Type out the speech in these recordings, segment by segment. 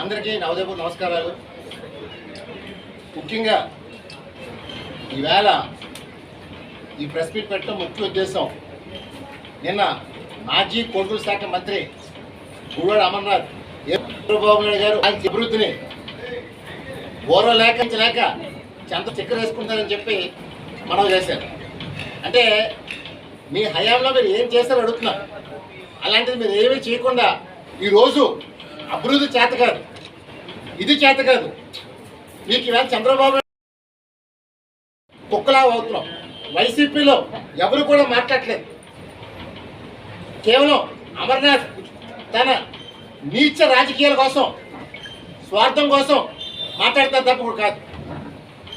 అందరికీ నవదేపు నమస్కారాలు. ముఖ్యంగా ఈవేళ ఈ ప్రెస్ మీట్ పెట్టడం ముఖ్య ఉద్దేశం. నిన్న మాజీ కోర్టుల శాఖ మంత్రి గుడివాడ అమర్నాథ్ చంద్రబాబు నాయుడు గారు ఆయన అభివృద్ధిని గౌరవ లేక లేక చెంత చక్కెర వేసుకుంటారని చెప్పి మనం చేశారు. అంటే మీ హయాంలో మీరు ఏం చేస్తారో అడుగుతున్నారు అలాంటిది మీరు ఏమీ చేయకుండా ఈరోజు అభివృద్ధి చేత కాదు. ఇది చేత కాదు. మీకు ఇవాళ చంద్రబాబు కుక్కలా అవుతున్నాం. వైసీపీలో ఎవరు కూడా మాట్లాడలేదు. కేవలం అమర్నాథ్ తన నీచ రాజకీయాల కోసం స్వార్థం కోసం మాట్లాడతారు తప్ప కూడా కాదు.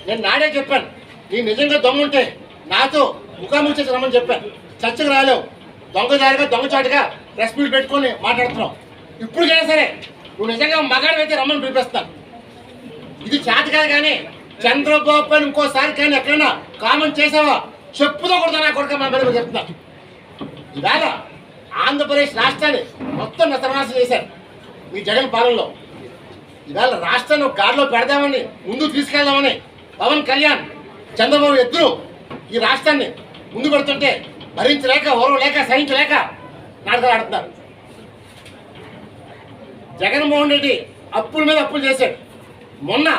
నేను నాడే చెప్పాను. నీ నిజంగా దొంగ ఉంటే నాతో ముఖాముఖి చేసి రమ్మని చెప్పాను. చర్చకు రాలేవు. దొంగదారిగా దొంగచాటుగా ప్రెస్ మీట్ పెట్టుకొని మాట్లాడుతున్నావు. ఇప్పుడుకైనా సరే నువ్వు నిజంగా మగాడివైతే రమ్మని పిలిపిస్తాను. ఇది చేత కాదు కానీ చంద్రబాబు అని ఇంకోసారి కానీ ఎక్కడైనా కామెంట్ చేసావా? చెప్పుతో కూడా నా కొడుక మా మీద చెప్తున్నా. ఇవాళ ఆంధ్రప్రదేశ్ రాష్ట్రాన్ని మొత్తం నతనాశం చేశారు మీ జగన్ పాలనలో. ఇవాళ రాష్ట్రాన్ని ఒక గాడిలో పెడదామని ముందుకు తీసుకెళ్దామని పవన్ కళ్యాణ్ చంద్రబాబు ఇద్దరు ఈ రాష్ట్రాన్ని ముందు పెడుతుంటే భరించలేక ఓరం లేక సహించలేక నాటకాలు ఆడుతున్నారు. జగన్మోహన్ రెడ్డి అప్పుల మీద అప్పులు చేశాడు. మొన్న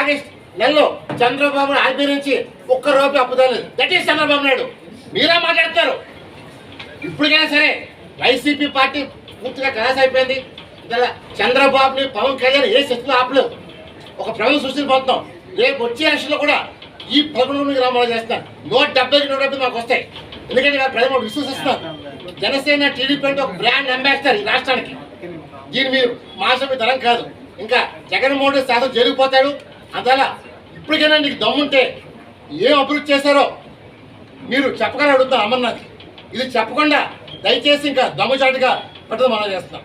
ఆగస్ట్ నెలలో చంద్రబాబు ఆర్బీ నుంచి ఒక్క రూపాయి అప్పు తేలేదు. That is Chandrababu Naidu. మీరా మాట్లాడతారు. ఇప్పటికైనా సరే వైసీపీ పార్టీ పూర్తిగా కలాస్ అయిపోయింది. ఇలా చంద్రబాబుని పవన్ కళ్యాణ్ ఏ శక్తిలో ఆపలేదు. ఒక ప్రభుత్వం సృష్టిపోతున్నాం రేపు వచ్చే ఎలక్షన్లో కూడా ఈ పదకొండు గ్రామాలు చేస్తాను నూట డెబ్బైకి నూట డెబ్బై మాకు వస్తాయి. ఎందుకంటే ప్రజలు విశ్వసిస్తున్నారు. జనసేన టీడీపీ అంటే ఒక బ్రాండ్ అంబాసిడర్ ఈ రాష్ట్రానికి. దీన్ని మీరు మాసం తరం కాదు. ఇంకా జగన్మోహన్ రెడ్డి శాతం జరిగిపోతాడు అందువల్ల ఇప్పటికైనా నీకు దమ్ముంటే ఏం అభివృద్ధి చేశారో మీరు చెప్పగానే అడుగుతాం అమర్నాథ్. ఇది చెప్పకుండా దయచేసి ఇంకా దమ్ముచాటుగా పట్టుదల మనం చేస్తున్నాం.